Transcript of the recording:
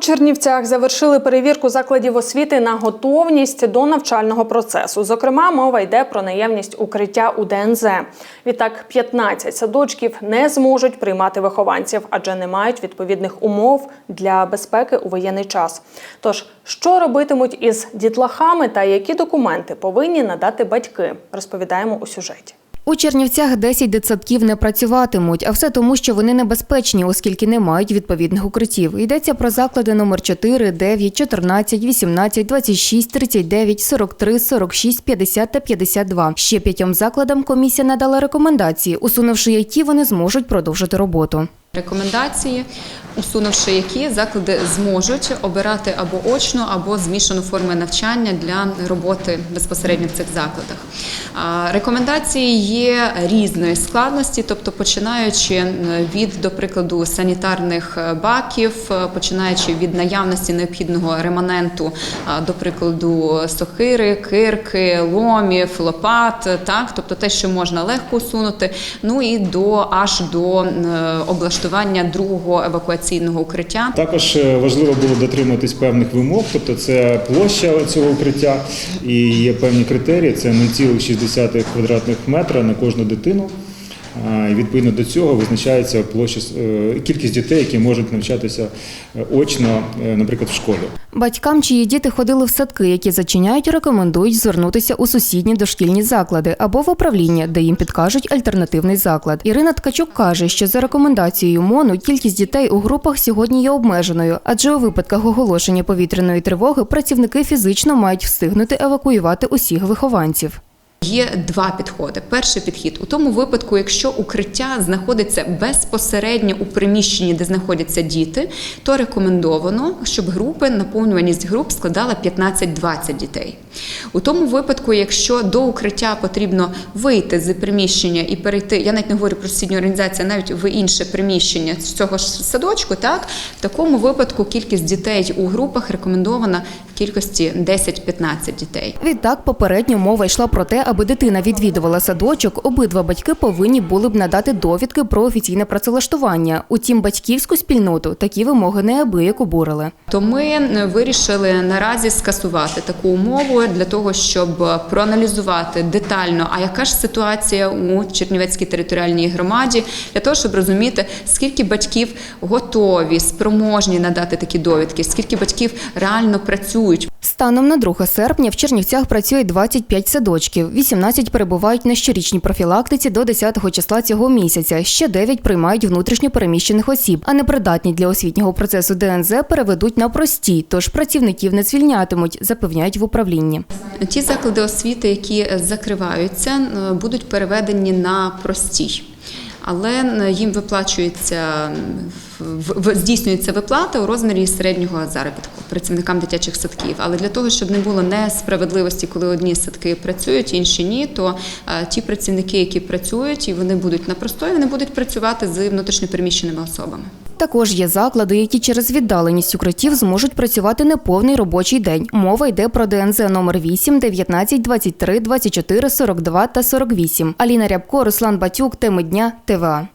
Чернівцях завершили перевірку закладів освіти на готовність до навчального процесу. Зокрема, мова йде про наявність укриття у ДНЗ. Відтак, 15 садочків не зможуть приймати вихованців, адже не мають відповідних умов для безпеки у воєнний час. Тож, що робитимуть із дітлахами та які документи повинні надати батьки, розповідаємо у сюжеті. У Чернівцях 10 дитсадків не працюватимуть, а все тому, що вони небезпечні, оскільки не мають відповідних укриттів. Йдеться про заклади номер 4, 9, 14, 18, 26, 39, 43, 46, 50 та 52. Ще п'ятьом закладам комісія надала рекомендації, усунувши які вони зможуть продовжити роботу. Рекомендації, усунувши які заклади зможуть обирати або очну, або змішану форму навчання для роботи безпосередньо в цих закладах. Рекомендації є різної складності, тобто починаючи е, від, до прикладу, санітарних е, баків, е, починаючи від наявності необхідного реманенту, до прикладу, сокири, кирки, ломів, лопат, так, тобто те, що можна легко усунути, ну і до аж до е, облаштування другого евакуаційного укриття. Також е, важливо було дотриматись певних вимог, тобто це площа цього укриття і є певні критерії. Це 0,6 квадратних метра на кожну дитину. І відповідно до цього визначається площа е, кількість дітей, які можуть навчатися е, очно, е, наприклад, в школі. Батькам, чиї діти ходили в садки, які зачиняють, рекомендують звернутися у сусідні дошкільні заклади або в управління, де їм підкажуть альтернативний заклад. Ірина Ткачук каже, що за рекомендацією МОНу кількість дітей у групах сьогодні є обмеженою, адже у випадках оголошення повітряної тривоги працівники фізично мають встигнути евакуювати усіх вихованців. Є два підходи. Перший підхід у тому випадку, якщо укриття знаходиться безпосередньо у приміщенні, де знаходяться діти, то рекомендовано, щоб групи, наповнюваність груп складала 15-20 дітей. У тому випадку, якщо до укриття потрібно вийти з приміщення і перейти, я навіть не говорю про сусідню організацію, навіть в інше приміщення з цього ж садочку, так в такому випадку кількість дітей у групах рекомендована в кількості 10-15 дітей. Відтак, попередньо мова йшла про те, аби дитина відвідувала садочок, обидва батьки повинні були б надати довідки про офіційне працевлаштування. Утім, батьківську спільноту такі вимоги неабияк обурили. То ми е, вирішили наразі скасувати таку умову для того, щоб проаналізувати детально, а яка ж ситуація у Чернівецькій територіальній громаді, для того, щоб розуміти, скільки батьків готові, спроможні надати такі довідки, скільки батьків реально працюють. Станом на 2 серпня в Чернівцях працює 25 садочків, 18 перебувають на щорічній профілактиці до 10 числа цього місяця. Ще 9 приймають внутрішньо переміщених осіб, а непридатні для освітнього процесу ДНЗ переведуть на прості, тож працівників не звільнятимуть, запевняють в управлінні. Ті заклади освіти, які закриваються, е, будуть переведені на простій. Але їм виплачується здійснюється виплата у розмірі середнього заробітку працівникам дитячих садків. Але для того, щоб не було несправедливості, коли одні садки працюють, інші ні, то е, ті працівники, які працюють, і вони будуть на простої, вони будуть працювати з внутрішньопереміщеними особами. Також є заклади, які через віддаленість укриттів зможуть працювати неповний робочий день. Мова йде про ДНЗ номер 8, 19, 23, 24, 42 та 48. Аліна Рябко, Руслан Батюк, теми дня, ТВА.